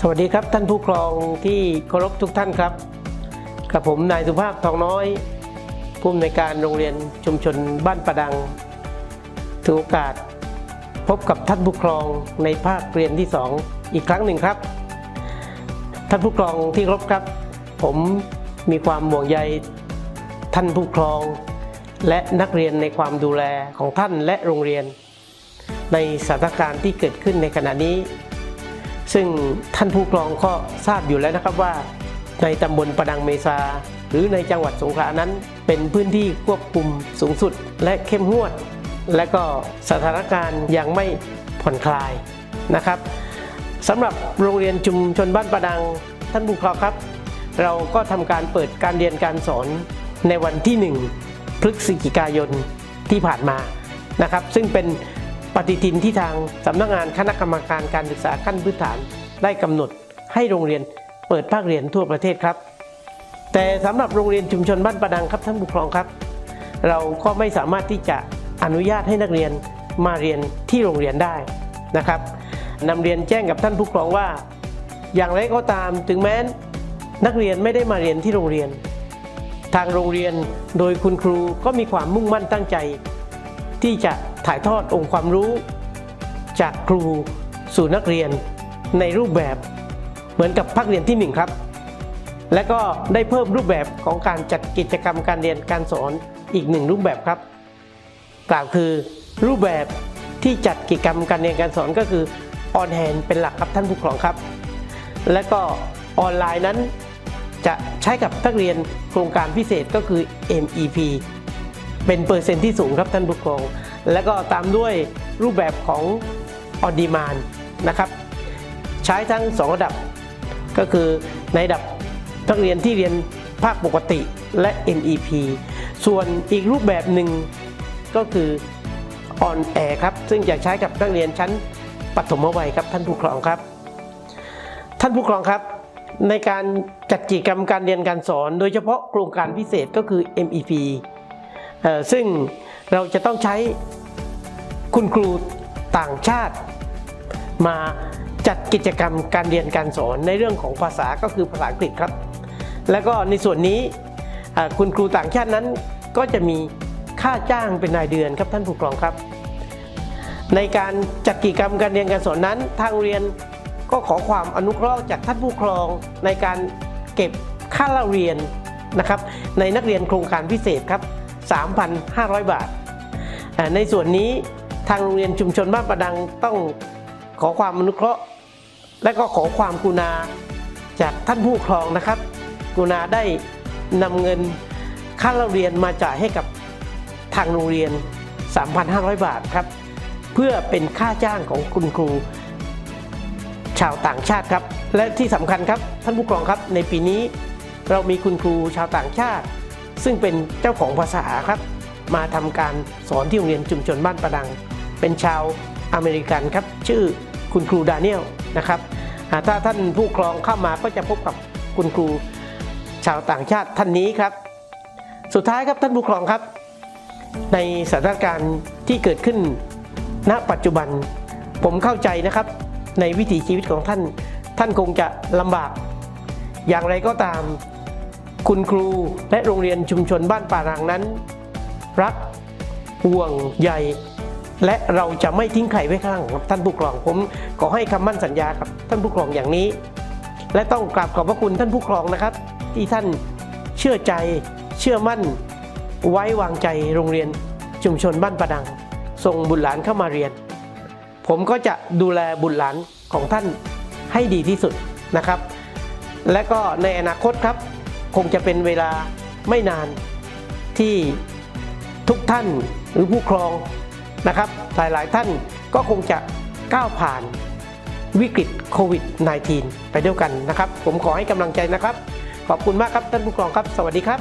สวัสดีครับท่านผู้ครองที่เคารพทุกท่านครับกับผมนายสุภาพทองน้อย ผู้อำนวยการโรงเรียนชุมชนบ้านประดังถือโอกาสพบกับท่านผู้ครองในภาคเรียนที่ 2 อีกครั้งหนึ่งครับ ท่านผู้ครองที่เคารพครับ ผมมีความห่วงใยท่านผู้ครอง และนักเรียนในความดูแลของท่านและโรงเรียน ในสถานการณ์ที่เกิดขึ้นในขณะนี้ ซึ่งท่านผู้กรองก็ทราบอยู่แล้วนะครับว่า ในตำบลประดังเมษา หรือในจังหวัดสงขลานั้น เป็นพื้นที่ควบคุมสูงสุด และเข้มงวด และก็สถานการณ์ยังไม่ผ่อนคลายนะครับสำหรับโรงเรียนชุมชนบ้านประดังท่านผู้กรองครับ เราก็ทำการเปิดการเรียนการสอนในวันที่ 1 พฤศจิกายนที่ผ่านมานะครับ ซึ่งเป็น ปฏิทินที่ทางสำนักงานคณะกรรมการการศึกษาขั้นพื้นฐานได้กำหนดให้โรงเรียนเปิดภาคเรียนทั่วประเทศครับ แต่สำหรับโรงเรียนชุมชนบ้านประดังครับท่านผู้ปกครองครับ เราก็ไม่สามารถที่จะอนุญาตให้นักเรียนมาเรียนที่โรงเรียนได้นะครับนำเรียนแจ้งกับท่านผู้ปกครองว่า อย่างไรก็ตามถึงแม้นักเรียนไม่ได้มาเรียนที่โรงเรียน ทางโรงเรียนโดยคุณครูก็มีความมุ่งมั่นตั้งใจ ที่จะ ถ่ายทอดองค์ความรู้ จากครูสู่นักเรียนในรูปแบบเหมือนกับภาคเรียนที่หนึ่งครับ และก็ได้เพิ่มรูปแบบของการจัดกิจกรรมการเรียนการสอนอีกหนึ่งรูปแบบครับ กล่าวคือรูปแบบที่จัดกิจกรรมการเรียนการสอนก็คือออนแฮนเป็นหลักครับท่านผู้ปกครองครับ และก็ออนไลน์นั้นจะใช้กับนักเรียนโครงการพิเศษก็คือ MEP เป็นเปอร์เซ็นต์ที่สูงครับท่านผู้ปกครอง และก็ตามด้วยรูปแบบของ on demand นะครับ ใช้ทั้ง 2 ระดับ ก็คือในระดับนักเรียนที่เรียนภาคปกติและ MEP ส่วนอีกรูปแบบหนึ่งก็คือ on air ครับ ซึ่งจะใช้กับนักเรียนชั้นปฐมวัยครับท่านผู้ครองครับ ท่านผู้ครองครับ ในการจัดกิจกรรมการเรียนการสอน โดยเฉพาะโครงการพิเศษก็คือ MEP เออซึ่งเราจะต้องใช้ คุณครูต่างชาติ มาจัดกิจกรรมการเรียนการสอนในเรื่องของภาษาก็คือภาษาอังกฤษครับ แล้วก็ในส่วนนี้คุณครูต่างชาตินั้นก็จะมีค่าจ้างเป็นรายเดือนครับท่านผู้ปกครองครับ ในการจัดกิจกรรมการเรียนการสอนนั้น ทางเรียนก็ขอความอนุเคราะห์จากท่านผู้ครองในการเก็บค่าเล่าเรียนนะครับ ในนักเรียนโครงการพิเศษครับ 3,500 บาทอ่าในส่วนนี้ ทางโรงเรียนชุมชนบ้านประดังต้องขอความอนุเคราะห์ และก็ขอความกุณาจากท่านผู้ครองนะครับ กุณาได้นำเงินค่าเล่าเรียนมาจ่ายให้กับทางโรงเรียน 3,500 บาทครับ เพื่อเป็นค่าจ้างของคุณครู ชาวต่างชาติครับ และที่สำคัญครับท่านผู้กครองครับ ในปีนี้เรามีคุณครูชาวต่างชาติ ซึ่งเป็นเจ้าของภาษาครับ มาทำการสอนที่โรงเรียนชุมชนบ้านประดัง เป็นชาวอเมริกันครับ ชื่อคุณครูดาเนียลนะครับถ้าท่านผู้ครองเข้ามาก็จะพบกับคุณครูชาวต่างชาติท่านนี้ครับ สุดท้ายครับท่านผู้ครองครับ ในสถานการณ์ที่เกิดขึ้น ณปัจจุบันผมเข้าใจนะครับ ในวิถีชีวิตของท่าน ท่านคงจะลำบาก อย่างไรก็ตาม คุณครูและโรงเรียนชุมชนบ้านป่ารังนั้น รักห่วงใย และเราจะไม่ทิ้งใครไว้ข้างครับท่านผู้ปกครองผมขอให้คำมั่นสัญญากับท่านผู้ปกครองอย่างนี้ และต้องกราบขอบพระคุณท่านผู้ปกครองนะครับ ที่ท่านเชื่อใจเชื่อมั่น ไว้วางใจโรงเรียนชุมชนบ้านประดัง ส่งบุตรหลานเข้ามาเรียน ผมก็จะดูแลบุตรหลานของท่านให้ดีที่สุดนะครับ และก็ในอนาคตครับ คงจะเป็นเวลาไม่นานที่ทุกท่านหรือผู้ครอง นะครับ หลายๆ ท่านก็คงจะก้าวผ่านวิกฤตโควิด -19 ไปด้วยกันนะครับ ผมขอให้กำลังใจนะครับ ขอบคุณมากครับท่านผู้กองครับ สวัสดีครับ